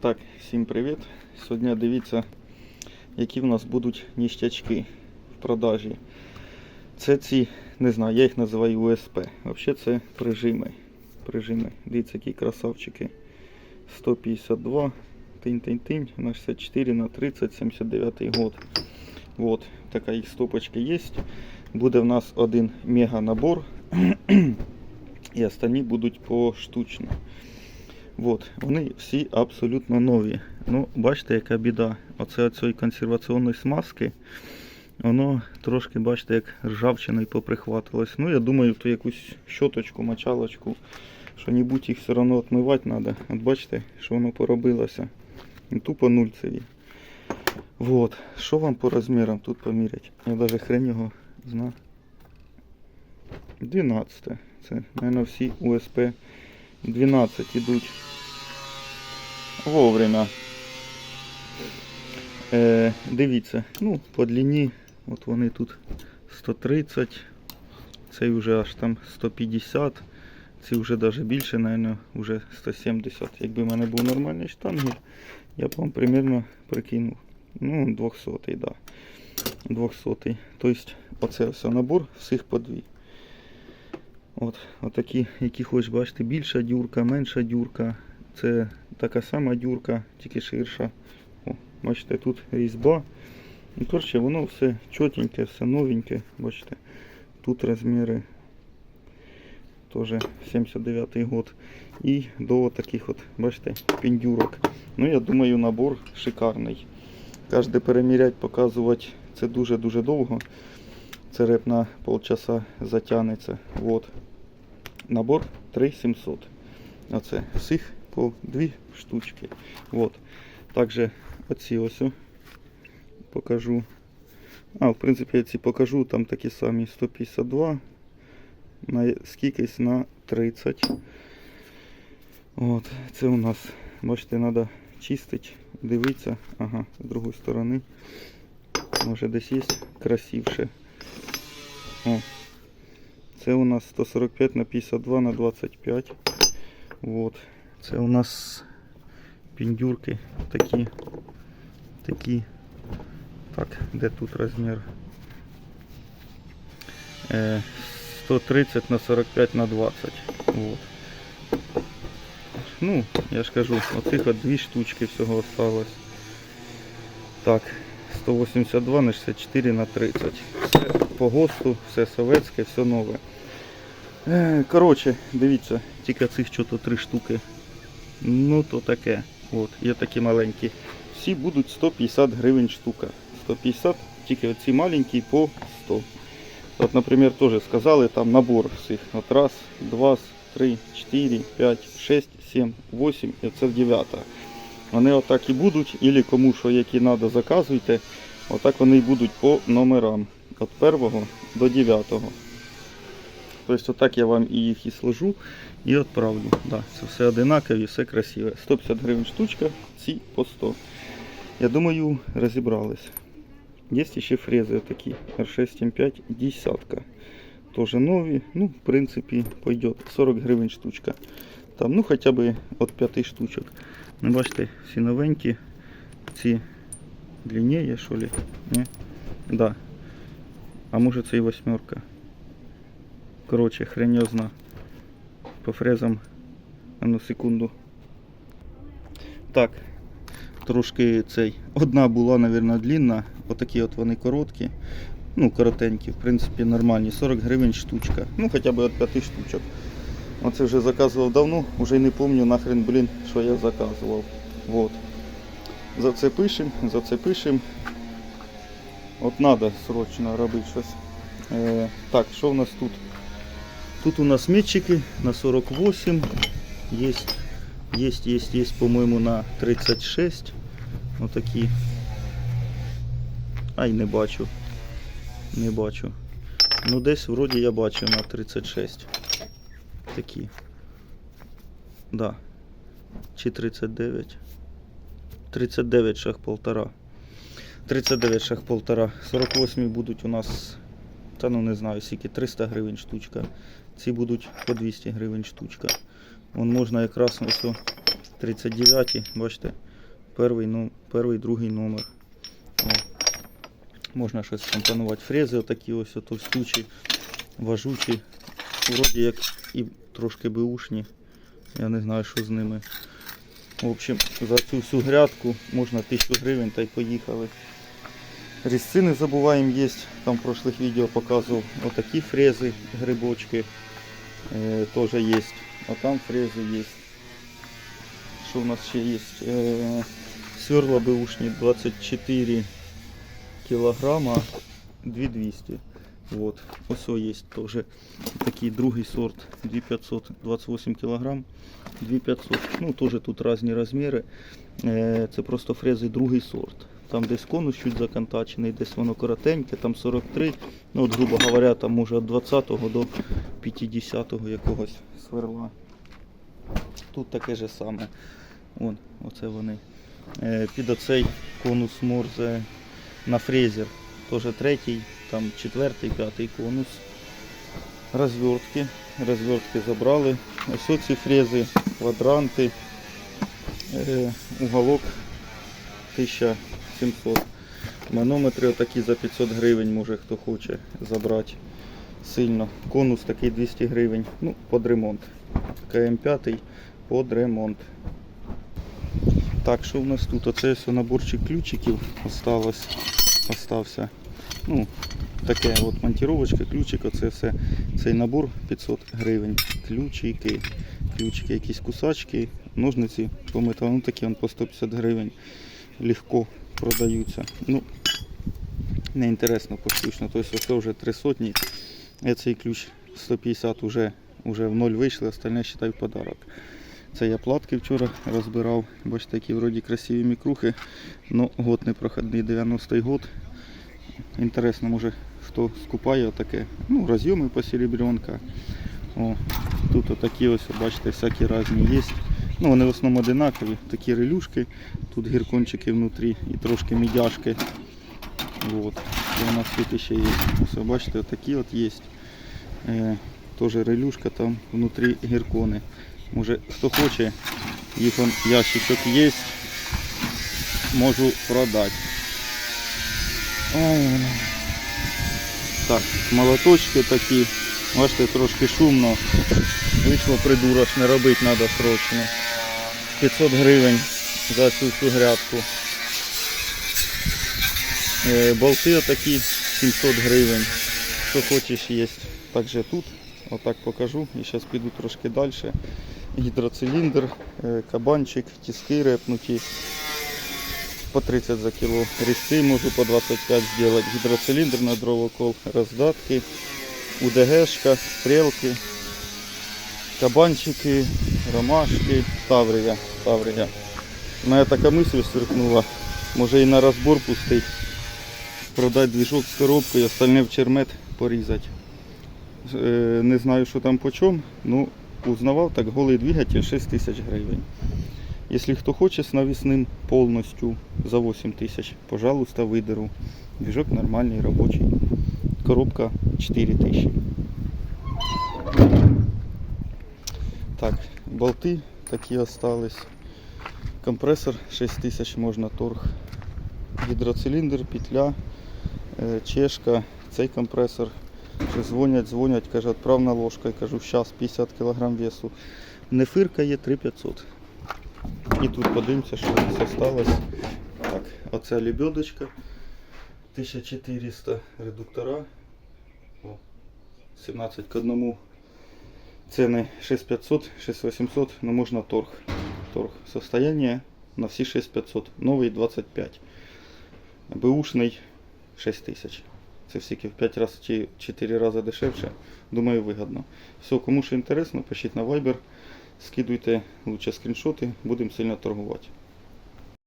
Так, всім привіт. Сьогодні дивіться, які в нас будуть ніштячки в продажі. Це ці, не знаю, я їх називаю УСП. Взагалі це прижими. Прижими. Дивіться, які красавчики. 152, тинь-тинь-тинь, на 64, на 30, 79 год. Вот, така їх стопочка є. Буде в нас один мега набор. І останні будуть поштучно. От, вони всі абсолютно нові. Ну, бачите, яка біда. Оце оцієї консерваційної смазки, воно трошки, бачите, як ржавчиною поприхватилось. Ну, я думаю, то якусь щоточку, мочалочку, що-небудь їх все одно відмивати треба. От бачите, що воно поробилося. Тупо нульцеві. Вот. Що вам по розмірам тут помірять? Я навіть хрен його знаю. 12. Це, мабуть, всі УСП 12 ідуть вовремя. Е, дивіться, ну, по длині, от вони тут 130, цей вже аж там 150, ці вже навіть більше, мабуть, вже 170. Якби в мене був нормальний штангель, я б вам примерно прикинув. Ну, 200, так. Да. 200. Тобто, оце все набор, всіх по дві. От, отакі, які хоч бачите, більша дюрка, менша дюрка. Це така сама дюрка, тільки ширша. О, бачите, тут різьба. І коротше, воно все чотеньке, все новеньке. Бачите, тут розміри теж 79 год. І до таких от, бачите, піндюрок. Ну, я думаю, набор шикарний. Кожне переміряти, показувати це дуже-дуже довго. Це реп на полчаса затягнеться. Вот. Набор 3700. Оце всіх по дві штучки. Вот. Також оці ось покажу. А, в принципі, я ці покажу, там такі самі 152 на скількись на 30. От, це у нас, бачите, треба чистити, дивитися. Ага, з другої сторони. Може десь є красивше. О, це у нас 145 на 52 на 25. Вот. Це у нас піндюрки такі. Такі. Так, де тут розмір? Е, 130 на 45 на 20. Вот. Ну, я ж кажу, оцих от дві штучки всього осталось. Так, 182 на 64 на 30. Все по ГОСТу, все советське, все нове. Е, Коротше, дивіться, тільки цих чого три штуки. Ну то таке. От, є такі маленькі. Всі будуть 150 гривень штука. 150, тільки оці маленькі по 100. От, наприклад, теж сказали, там набор всіх. От раз, два, три, чотири, п'ять, шесть, сім, вісім і це дев'ята. Вони отак і будуть, або кому що які треба, заказуйте. Отак вони і будуть по номерам. Від першого до дев'ятого. Тобто отак я вам і їх і сложу і відправлю. Да, це все одинакові, все красиве. 150 гривень штучка, ці по 100. Я думаю, розібрались. Є ще фрези такі R6 M5 десятка. Тоже нові. Ну, в принципі, пойдет 40 гривень штучка. Там, ну хоча б від 5 штучок. Ну, бачите, всі новенькі. Ці длиннее, що ли? Ні? Да. А може це і восьмерка. Коротше, хрень його. По фрезам. А ну секунду. Так. Трошки цей. Одна була, мабуть, длинна. Отакі от вони короткі. Ну, коротенькі, в принципі, нормальні. 40 гривень штучка. Ну, хоча б від 5 штучок. Оце вже заказував давно, вже й не пам'ятаю нахрен, блін, що я заказував. Вот. За це пишем, за це пишем. От треба срочно робити щось. Е, так, що в нас тут? Тут у нас метчики на 48. Есть, есть, есть, есть, по-моему, на 36. Отакі. Ай, не бачу. Не бачу. Ну десь вроді я бачу на 36. Такі. Да. Чи 39. 39 шаг полтора. 39 шаг полтора. 48 будуть у нас, та ну не знаю, скільки 300 гривень штучка. Ці будуть по 200 гривень штучка. Вон можна якраз ось о 39, бачите, перший, ну, перший другий номер. О. Можна щось компонувати. Фрези отакі ось товстючі, важучі. Вроді як і трошки беушні. Я не знаю, що з ними. В общем, за цю всю грядку можна 1000 гривень та й поїхали. Різці не забуваємо є. Там в прошлих відео показував отакі фрези, грибочки. Е, теж є. А там фрези є. Що у нас ще є? Е, сверла бэушні 24 кілограма 2200. Вот. Ось є теж такий другий сорт 2500, 28 кілограм 2500. Ну, теж тут різні розміри. Е, Це просто фрези другий сорт. Там десь конус чуть законтачений, десь воно коротеньке, там 43, ну от, грубо говоря, там може від 20 до 50 якогось сверла. Тут таке же саме. Вон, оце вони. Е, під оцей конус морзе на фрезер. Теж третій, там четвертий, п'ятий конус. Розвертки. Розвертки забрали. Ось оці фрези, квадранти, е, уголок 1000 700. Манометри отакі за 500 гривень, може хто хоче забрати сильно. Конус такий 200 гривень. Ну, під ремонт. КМ5 під ремонт. Так, що в нас тут? Оце все наборчик ключиків осталось. Остався. Ну, Таке от монтіровочка, ключик, оце все, цей набор 500 гривень. Ключики, ключики, якісь кусачки, ножниці помитали, ну такі он по 150 гривень. Легко продаються. Ну, не інтересно поштучно. Тобто ось вже три сотні. Цей ключ 150 вже, вже в ноль вийшли, остальне считай подарок. Це я платки вчора розбирав. Бачите, які вроді красиві мікрухи. Ну, год не проходний, 90-й год. Інтересно, може хто скупає таке. Ну, розйоми посеребренка. О, тут отакі ось, бачите, всякі різні є. Ну, вони в основному одинакові, такі релюшки, тут гіркончики внутрі і трошки мідяшки. Вот. І у нас тут ще є. Ось, бачите, такі от є. Е, теж релюшка, там внутрі гіркони. Може хто хоче, їх он ящичок є, можу продати. Ой. Так, молоточки такі. Бачите, трошки шумно. Вийшло придурочне, робити треба срочно. 500 гривень за цю всю грядку. Е, Болти отакі 700 гривень. Що хочеш є. Також тут. Отак покажу. І зараз піду трошки далі. Гідроциліндр, е, кабанчик, тиски репнуті. По 30 за кіло. Різці можу по 25 зробити. Гідроциліндр на дровокол, роздатки, УДГшка, стрілки, кабанчики, ромашки, таврія. таврія. У мене така мисль сверкнула. Може і на розбор пустить. Продати двіжок з коробкою, остальне в чермет порізати. Е, Не знаю, що там по чому, ну узнавав так голий двигатель 6 тисяч гривень. Если кто хочет с навесным полностью за 8 тысяч, пожалуйста, выдеру. Движок нормальный, рабочий. Коробка 4 тысячи. Так, болты такие остались. Компрессор 6 тысяч можно торг. Гідроциліндр, петля, е, чешка, цей компресор. Ще дзвонять, дзвонять, каже, відправна ложка. Я кажу, зараз 50 кг весу. Не фиркає 3500. І тут подивимося, що десь осталось. Так, оця лебедочка 1400 редуктора. О, 17 к 1. Ціни 6500, 6800, ну можна торг. Торг. Состояние на всі 6500. Новий 25. Бушний 6000. Це всіки в 5 разів чи 4 рази дешевше. Думаю, вигідно. Все, кому що інтересно, пишіть на Viber. Скидуйте лучше скріншоти, будемо сильно торгувати.